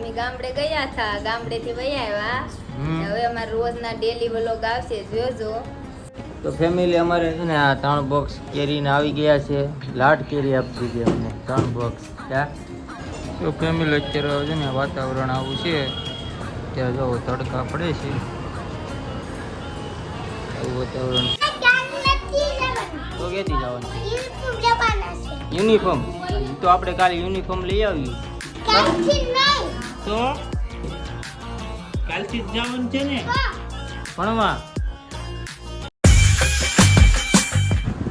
અમે ગામડે ગયા હતા ગામડેથી વયા આવ્યા. હવે અમારા રોજના ડેલી વ્લોગ આવશે જોજો. તો ફેમિલી અમારે છે ને આ ત્રણ બોક્સ કેરીને આવી ગયા છે. લાટ કેરી આપી દીધી અમને ત્રણ બોક્સ ક્યાં તો ફેમિલી અત્યારે છે ને વાતાવરણ આવું છે. અત્યારે જો તડકા પડે છે. આવું વાતાવરણ તો ક્યાંથી જવાનું યુનિફોર્મ તો આપણે કાલે યુનિફોર્મ લઈ આવીએ. તો કાલથી જવાનું છે ને? ભણવા.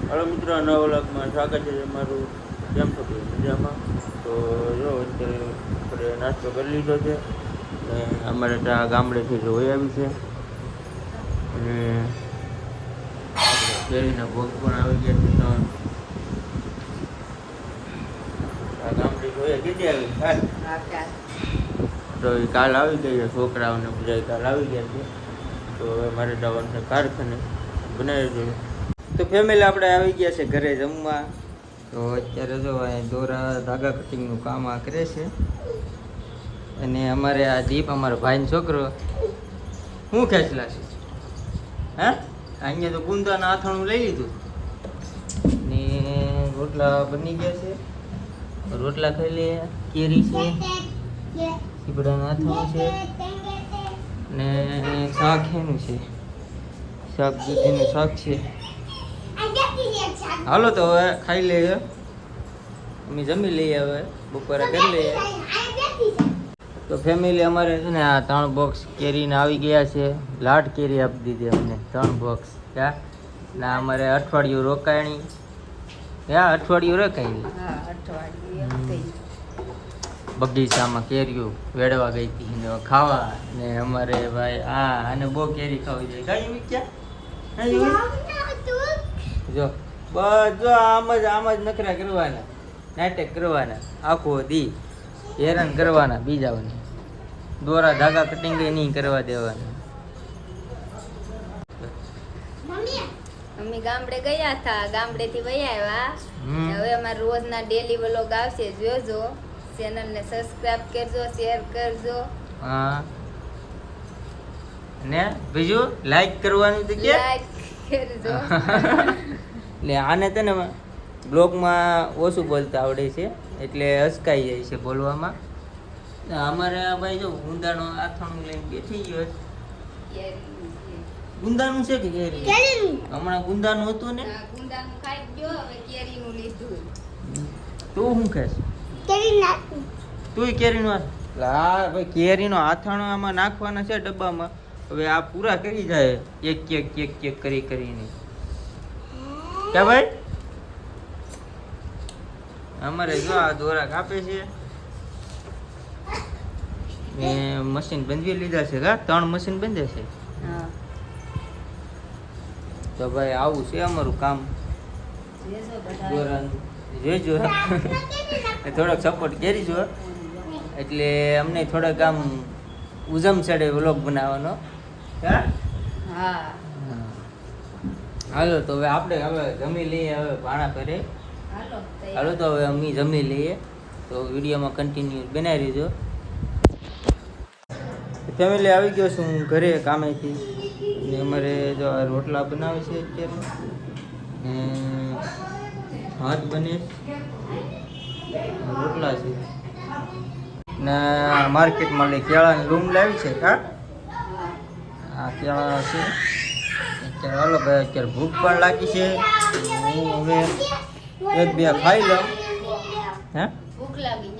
હલો મિત્રો નવ લાખમાં સ્વાગત છે તમારું. કેમ છો મજામાં? તો જો અત્યારે આપણે નાસ્તો કરી લીધો છે. અમારે ત્યાં ગામડેથી જોઈ આવી છે. અને આપણે કેરીના ભોગ પણ આવી ગયા છે ત્રણ. આ ગામડે જોઈએ કેટલી આવી? તો એ કાલ આવી ગઈ છે છોકરાઓને બધા કાલ આવી ગયા છે. તો હવે મારે જવાનું કારખાને, બનાવી દઉં. તો ફેમિલી આપણે આવી ગયા છે ઘરે જમવા. તો અત્યારે જો અહીંયા દોરા ધાગા કટિંગનું કામ આ કરે છે. અને અમારે આ દીપ, અમારો ભાઈનો છોકરો, હું ખેંચલા છે? હા? અહીંયા તો ગુંદાના આથાણું લઈ લીધું. ને રોટલા બની ગયા છે. રોટલા ખાઈ લે કેરી છે. સીપડાનું આથાણું છે. ને શાક એનું છે? શાક દૂધીનું શાક છે. હાલો તો હવે ખાઈ લઈએ. અમે જમી લઈએ હવે. બપોરે કરી લઈએ. તો ફેમિલી અમારે છે ને આ ત્રણ બોક્સ કેરીને આવી ગયા છે. લાટ કેરી આપી દીધી અમને. ત્રણ બોક્સ ક્યાં ના અમારે અઠવાડિયું રોકાણી. ક્યાં અઠવાડિયું રોકાઈ. બગીચામાં કેરીઓ વેડવા ગઈ હતી ને ખાવા ને અમારે ભાઈ આ અને બહુ કેરી ખાવી જોઈએ કઈ ક્યાં? જો બસ જો આમ જ આમ જ નખરા કરવાના નાટક કરવાના આખો દી હેરાન કરવાના બીજાઓને દોરા ધાગા કટિંગ નહીં કરવા દેવાના. અમે ગામડે ગયા હતા ગામડેથી વહી આવ્યા. હમ. હવે અમારા રોજના ડેલી વ્લોગ આવશે જોજો. ચેનલને સબસ્ક્રાઇબ કરજો શેર કરજો. હા. ને બીજું લાઈક કરવાનું તો કે? લાઈક કરજો. એટલે આને તને બ્લોગમાં ઓછું બોલતા આવડે છે એટલે હસકાઈ જાય છે બોલવામાં. અમારે આ ભાઈ જો ગુંદાનો આથાણું લઈને બેઠી ગયો છે. ગુંદાનું છે કે કેરી? હમણાં ગુંદાનું હતું ને? ગુંદાનું ખાઈ ગયો હવે કેરીનું લીધું. તું શું ખાશ તું કેરીનો આ ભાઈ કેરીનો આથાણો આમાં નાખવાના છે ડબ્બામાં. હવે આ પૂરા કરી જાય. એક એક એક એક કરી કરીને. કે ભાઈ? અમારે જો આ દોરા કાપે છે. મેં મશીન બંધવી લીધા છે કા? ત્રણ મશીન બંધે છે? હા. તો ભાઈ આવું છે અમારું કામ. દોરાનું. જોઈજો થોડોક સપોર્ટ કરીજો. એટલે અમને થોડાક આમ ઉજમ ચડે વ્લોગ બનાવવાનો. હા? હાલો તો હવે આપણે હવે જમી લઈએ હવે ભાણા કરે હાલો તો હવે અમે જમી લઈએ. તો વિડીયોમાં કન્ટિન્યુ બનાવી રહેજો. ફેમિલી આવી ગયો છું હું ઘરે કામેથી. ને અમારે જો રોટલા બનાવે છે અત્યારે. ભાત બને રોટલા છે. ને માર્કેટમાં લઈ કેળાની રૂમ લાવી છે કા આ કેળા છે. અત્યારે હાલો ભાઈ અત્યારે ભૂખ પણ લાગી છે. હું હવે એક બે ખાઈ લઉં. હે? ભૂખ લાગી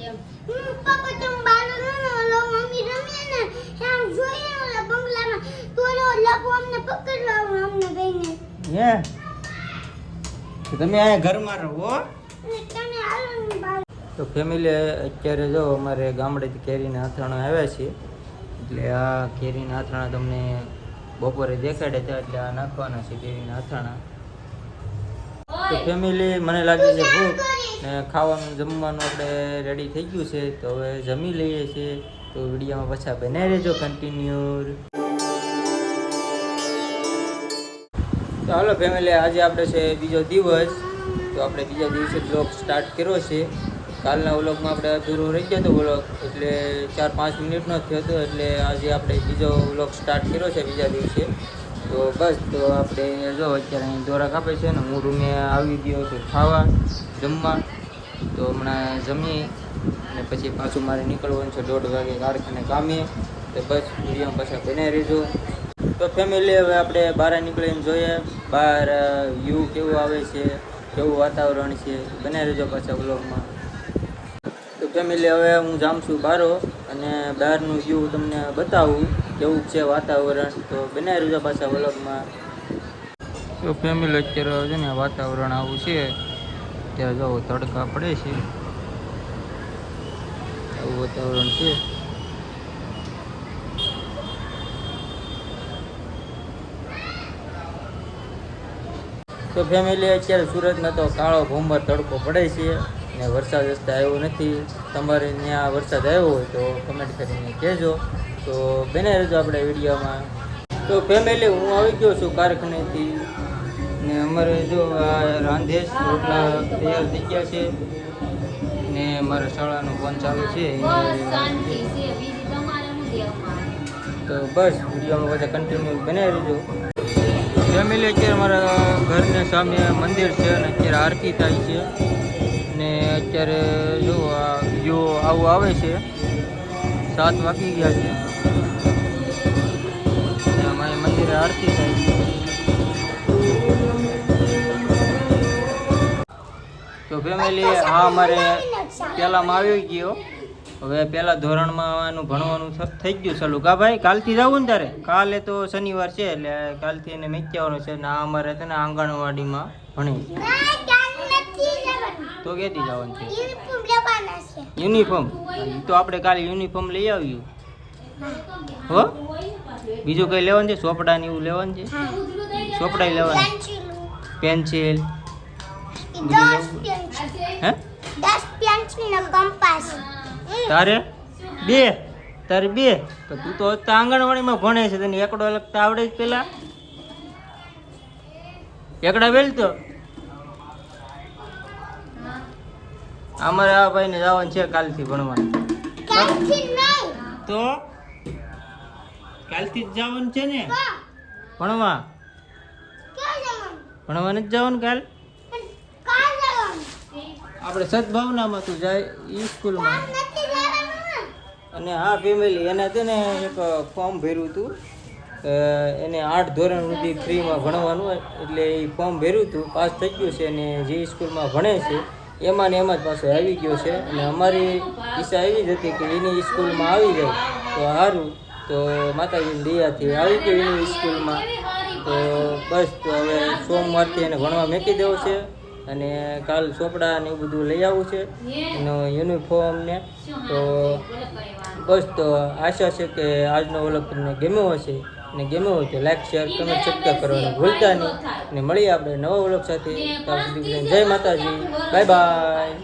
હે તો તમે અહીંયા ઘરમાં રહો તો ફેમિલી અત્યારે જો અમારે ગામડેથી કેરીના અથાણા આવ્યા છે. એટલે આ કેરીના અથાણા તમને બપોરે દેખાડે છે એટલે આ નાખવાના છે કેરીના અથાણા. તો ફેમિલી મને લાગે છે ભૂખ ને ખાવાનું જમવાનું આપણે રેડી થઈ ગયું છે તો હવે જમી લઈએ છીએ. તો વિડીયોમાં પાછા બને રહેજો કન્ટિન્યુ તો હાલો ફેમિલી આજે આપણે છે બીજો દિવસ. તો આપણે બીજા દિવસે બ્લોગ સ્ટાર્ટ કર્યો છે. કાલના વ્લોગમાં આપણે અધૂરો રહી ગયો હતો વ્લોગ એટલે ચાર પાંચ મિનિટનો થયો હતો, એટલે આજે આપણે બીજો વ્લોગ સ્ટાર્ટ કર્યો છે બીજા દિવસે. તો બસ, તો આપણે જો અત્યારે અહીં દોરા કાપે છે ને, હું રૂમે આવી ગયો છું ખાવા, જમવા. તો હમણાં જમી અને પછી પાછું મારે નીકળવાનું છે દોઢ વાગે કારખાને કામે. તો બસ, વીડિયો પાછા બનાવી રહેજો. તો ફેમિલી હવે આપણે બહાર નીકળીને જોઈએ. બહાર વ્યૂ કેવું આવે છે, કેવું વાતાવરણ છે બનાવી રહેજો પાછા બ્લોગમાં તો ફેમિલી હવે હું જામ છું બારો અને બહારનું વ્યૂ તમને બતાવું, કેવું છે વાતાવરણ. તો બનાવી રહેજો પાછા વ્લોગમાં. તો ફેમિલી અત્યારે છે ને વાતાવરણ આવું છે. ત્યાં જો તડકા પડે છે. આવું વાતાવરણ છે. તો ફેમિલી અત્યારે સુરતમાં તો કાળો ભૂમર તડકો પડે છે ને વરસાદ રસ્તા આવ્યો નથી. તમારે ત્યાં વરસાદ આવ્યો હોય તો કમેન્ટ કરીને કહેજો. તો બને રહેજો આપણે વિડીયોમાં. તો ફેમિલી હું આવી ગયો છું કારખાનેથી ને અમારે જો આ રાંધેશ રોટલા તૈયાર થઈ ગયા છે ને મારા શાળાનું ફોન ચાલુ છે. તો બસ વિડીયોમાં બધા કન્ટિન્યુ બનાવી રહેજો. ફેમિલી અત્યારે મારા ઘરને સામે મંદિર છે અને અત્યારે આરતી થાય છે. ને અત્યારે જો આ આવું આવે છે, સાત વાગી ગયા છે. અમારે મંદિરે આરતી થાય છે. તો ફેમિલી આ અમારે પહેલામાં આવી ગયો. હવે પહેલા ધોરણમાં એનું ભણવાનું થઈ ગયું ચાલુ. કા ભાઈ કાલથી જવું ને તારે? કાલે તો શનિવાર છે એટલે કાલથી એને મેચ્યાવાનું છે ને આ અમારે છે ને આંગણવાડીમાં ભણી તો ક્યાંથી જવાનું છે? યુનિફોર્મ. તો આપણે કાલે યુનિફોર્મ લઈ આવ્યું હો? બીજું કંઈ લેવાનું છે? ચોપડા ને એવું લેવાનું છે? ચોપડા લેવાનું. પેન્સિલ. હે? તારે? બે. તારે બે. તો તું તો આંગણવાડીમાં ભણે છે તને એકડો લખતા આવડે જ પેલા? એકડા વેલ તો? અમારે આ ભાઈને જવાનું છે કાલથી ભણવા તો? કાલથી જ જવાનું છે ને? ભણવા? ભણવા નથી જવાનું કાલ? આપણે સદભાવનામાં તું જાય ઈ સ્કૂલમાં. અને આ ફેમિલી એને છે ને એક ફોર્મ ભર્યું હતું. એને આઠ ધોરણ સુધી ફ્રીમાં ભણવાનું એટલે એ ફોર્મ ભર્યું હતું, પાસ થઈ ગયું છે અને જે સ્કૂલમાં ભણે છે, એમાં ને એમાં જ પાછો આવી ગયો છે. અને અમારી ઈચ્છા એવી જ હતી કે એની સ્કૂલમાં આવી જાય, તો સારું તો માતાજીની દયાથી આવી ગયો એની સ્કૂલમાં તો બસ, તો હવે સોમવારથી એને ભણવા મૂકી દેવો છે. અને કાલ ચોપડા ને એવું બધું લઈ આવવું છે. એનો યુનિફોર્મ ને. તો બસ તો આશા છે કે આજનો વ્લોગ તમને ગમ્યો હશે. અને ગમ્યો હોય તો લાઈક શેર કમેન્ટ સબસ્ક્રાઈબ કરવાનું ભૂલતા નહીં. અને મળીએ આપણે નવા વ્લોગ સાથે. જય માતાજી. Bye bye